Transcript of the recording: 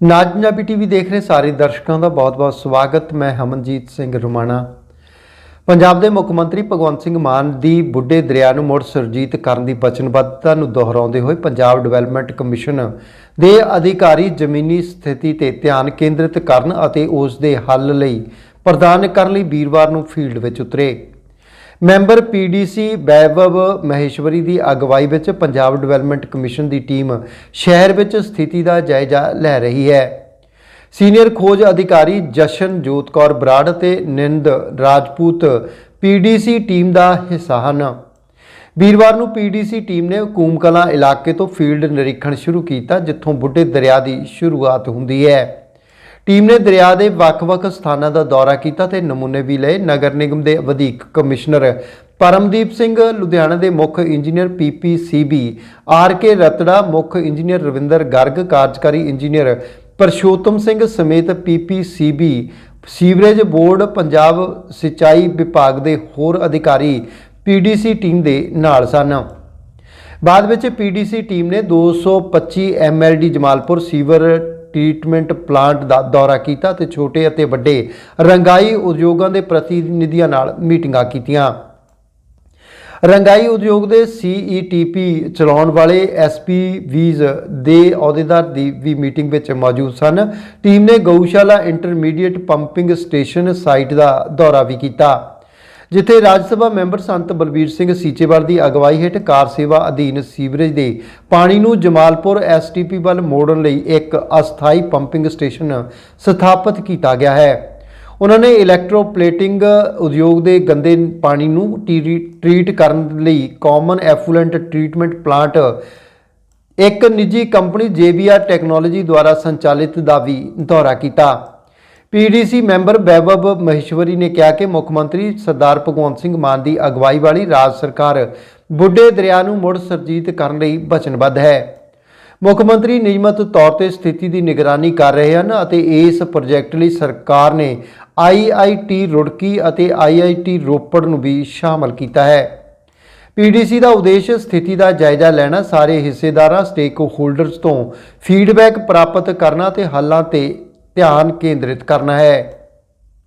ਨਾਜ Punjabi TV ਦੇਖ ਰਹੇ ਸਾਰੇ ਦਰਸ਼ਕਾਂ ਦਾ ਬਹੁਤ-ਬਹੁਤ ਸਵਾਗਤ। ਮੈਂ ਹਮਨਜੀਤ ਸਿੰਘ ਰੁਮਾਣਾ। ਪੰਜਾਬ ਦੇ ਮੁੱਖ ਮੰਤਰੀ ਭਗਵੰਤ ਸਿੰਘ ਮਾਨ ਦੀ ਬੁੱਢੇ ਦਰਿਆ ਨੂੰ ਮੁੜ ਸੁਰਜੀਤ ਕਰਨ ਦੀ ਵਚਨਬੱਧਤਾ ਨੂੰ ਦੁਹਰਾਉਂਦੇ ਹੋਏ ਪੰਜਾਬ ਡਿਵੈਲਪਮੈਂਟ ਕਮਿਸ਼ਨ ਦੇ ਅਧਿਕਾਰੀ ਜ਼ਮੀਨੀ ਸਥਿਤੀ ਤੇ ਧਿਆਨ ਕੇਂਦਰਿਤ ਕਰਨ ਅਤੇ ਉਸ ਦੇ ਹੱਲ ਲਈ ਪ੍ਰਦਾਨ ਕਰਨ ਲਈ ਵੀਰਵਾਰ ਨੂੰ ਫੀਲਡ ਵਿੱਚ ਉਤਰੇ। ਮੈਂਬਰ ਪੀਡੀਸੀ ਵੈਭਵ ਮਹੇਸ਼ਵਰੀ ਦੀ ਅਗਵਾਈ ਵਿੱਚ ਪੰਜਾਬ ਡਿਵੈਲਪਮੈਂਟ ਕਮਿਸ਼ਨ ਦੀ ਟੀਮ ਸ਼ਹਿਰ ਵਿੱਚ ਸਥਿਤੀ ਦਾ ਜਾਇਜ਼ਾ ਲੈ ਰਹੀ ਹੈ। ਸੀਨੀਅਰ ਖੋਜ ਅਧਿਕਾਰੀ ਜਸ਼ਨ ਜੋਤ ਕੌਰ ਬਰਾੜ ਅਤੇ ਨਿੰਦ ਰਾਜਪੂਤ ਪੀਡੀਸੀ ਟੀਮ ਦਾ ਹਿੱਸਾ ਹਨ। ਵੀਰਵਾਰ ਨੂੰ ਪੀਡੀਸੀ ਟੀਮ ਨੇ ਹਕੂਮ ਕਲਾਂ ਇਲਾਕੇ ਤੋਂ ਫੀਲਡ ਨਿਰੀਖਣ ਸ਼ੁਰੂ ਕੀਤਾ, ਜਿੱਥੋਂ ਬੁੱਢੇ ਦਰਿਆ ਦੀ ਸ਼ੁਰੂਆਤ ਹੁੰਦੀ ਹੈ। ਟੀਮ ਨੇ ਦਰਿਆ ਦੇ ਵੱਖ-ਵੱਖ ਸਥਾਨਾਂ ਦਾ ਦੌਰਾ ਕੀਤਾ ਤੇ ਨਮੂਨੇ ਵੀ ਲਏ ਨਗਰ ਨਿਗਮ ਦੇ ਵਧੀਕ ਕਮਿਸ਼ਨਰ। ਪਰਮਦੀਪ ਸਿੰਘ, ਲੁਧਿਆਣਾ ਦੇ ਮੁੱਖ ਇੰਜੀਨੀਅਰ ਪੀਪੀਸੀਬੀ ਆਰ ਕੇ ਰਤੜਾ ਮੁੱਖ ਇੰਜੀਨੀਅਰ ਰਵਿੰਦਰ ਗਰਗ, ਕਾਰਜਕਾਰੀ ਇੰਜੀਨੀਅਰ ਪਰਸ਼ੋਤਮ ਸਿੰਘ ਸਮੇਤ ਪੀਪੀਸੀਬੀ ਸੀਵਰੇਜ ਬੋਰਡ, ਪੰਜਾਬ ਸਿੰਚਾਈ ਵਿਭਾਗ ਦੇ ਹੋਰ ਅਧਿਕਾਰੀ ਪੀਡੀਸੀ ਟੀਮ ਦੇ ਨਾਲ ਸਨ। ਬਾਅਦ ਵਿੱਚ ਪੀਡੀਸੀ ਟੀਮ ਨੇ 225 MLD Jamalpur sewer treatment plant ਦਾ ਦੌਰਾ ਕੀਤਾ ਤੇ ਛੋਟੇ ਅਤੇ ਵੱਡੇ ਰੰਗਾਈ ਉਦਯੋਗਾਂ ਦੇ ਪ੍ਰਤੀਨਿਧੀਆਂ ਨਾਲ ਮੀਟਿੰਗਾਂ ਕੀਤੀਆਂ। ਰੰਗਾਈ ਉਦਯੋਗ ਦੇ ਸੀਈਟੀਪੀ ਚਲਾਉਣ ਵਾਲੇ ਐਸਪੀਵੀਜ਼ ਦੇ ਅਹੁਦੇਦਾਰ ਦੀ ਵੀ ਮੀਟਿੰਗ ਵਿੱਚ ਮੌਜੂਦ ਸਨ। ਟੀਮ ਨੇ ਗਊਸ਼ਾਲਾ ਇੰਟਰਮੀਡੀਏਟ ਪੰਪਿੰਗ ਸਟੇਸ਼ਨ ਸਾਈਟ ਦਾ ਦੌਰਾ ਵੀ ਕੀਤਾ। ਜਿੱਥੇ ਰਾਜ ਸਭਾ ਮੈਂਬਰ ਸੰਤ ਬਲਬੀਰ ਸਿੰਘ ਸੀਚੇਵਾਲ ਦੀ ਅਗਵਾਈ ਹੇਠ ਕਾਰ ਸੇਵਾ ਅਧੀਨ ਸੀਵਰੇਜ ਦੇ ਪਾਣੀ ਨੂੰ ਜਮਾਲਪੁਰ ਐਸਟੀਪੀ ਵੱਲ ਮੋੜਨ ਲਈ ਇੱਕ ਅਸਥਾਈ ਪੰਪਿੰਗ ਸਟੇਸ਼ਨ ਸਥਾਪਿਤ ਕੀਤਾ ਗਿਆ ਹੈ। ਉਹਨਾਂ ਨੇ ਇਲੈਕਟ੍ਰੋਪਲੇਟਿੰਗ ਉਦਯੋਗ ਦੇ ਗੰਦੇ ਪਾਣੀ ਨੂੰ ਟਰੀ- ਟਰੀਟ ਕਰਨ ਲਈ ਕਾਮਨ ਐਫਲੂਐਂਟ ਟ੍ਰੀਟਮੈਂਟ ਪਲਾਂਟ, ਇੱਕ ਨਿੱਜੀ ਕੰਪਨੀ JBR ਟੈਕਨੋਲੋਜੀ ਦੁਆਰਾ ਸੰਚਾਲਿਤ ਦਾ ਵੀ ਦੌਰਾ ਕੀਤਾ। ਪੀਡੀਸੀ ਮੈਂਬਰ ਵੈਭਵ ਮਹੇਸ਼ਵਰੀ ਨੇ ਕਿਹਾ ਕਿ ਮੁੱਖ ਮੰਤਰੀ ਸਰਦਾਰ ਭਗਵੰਤ ਸਿੰਘ ਮਾਨ ਦੀ ਅਗਵਾਈ ਵਾਲੀ ਰਾਜ ਸਰਕਾਰ ਬੁੱਢੇ ਦਰਿਆ ਨੂੰ ਮੁੜ ਸਰਜੀਤ ਕਰਨ ਲਈ ਵਚਨਬੱਧ ਹੈ। ਮੁੱਖ ਮੰਤਰੀ ਨਿਯਮਤ ਤੌਰ ਤੇ ਸਥਿਤੀ ਦੀ ਨਿਗਰਾਨੀ ਕਰ ਰਹੇ ਹਨ ਅਤੇ ਇਸ ਪ੍ਰੋਜੈਕਟ ਲਈ ਸਰਕਾਰ ਨੇ ਆਈਆਈਟੀ ਰੁੜਕੀ ਅਤੇ ਆਈਆਈਟੀ ਰੋਪੜ ਨੂੰ ਵੀ ਸ਼ਾਮਲ ਕੀਤਾ ਹੈ। ਪੀਡੀਸੀ ਦਾ ਉਦੇਸ਼ ਸਥਿਤੀ ਦਾ ਜਾਇਜ਼ਾ ਲੈਣਾ, ਸਾਰੇ ਹਿੱਸੇਦਾਰਾਂ ਸਟੇਕ ਹੋਲਡਰਸ ਤੋਂ ਫੀਡਬੈਕ ਪ੍ਰਾਪਤ ਕਰਨਾ ਤੇ ਹੱਲਾਂ ਤੇ ਧਿਆਨ ਕੇਂਦਰਿਤ ਕਰਨਾ ਹੈ।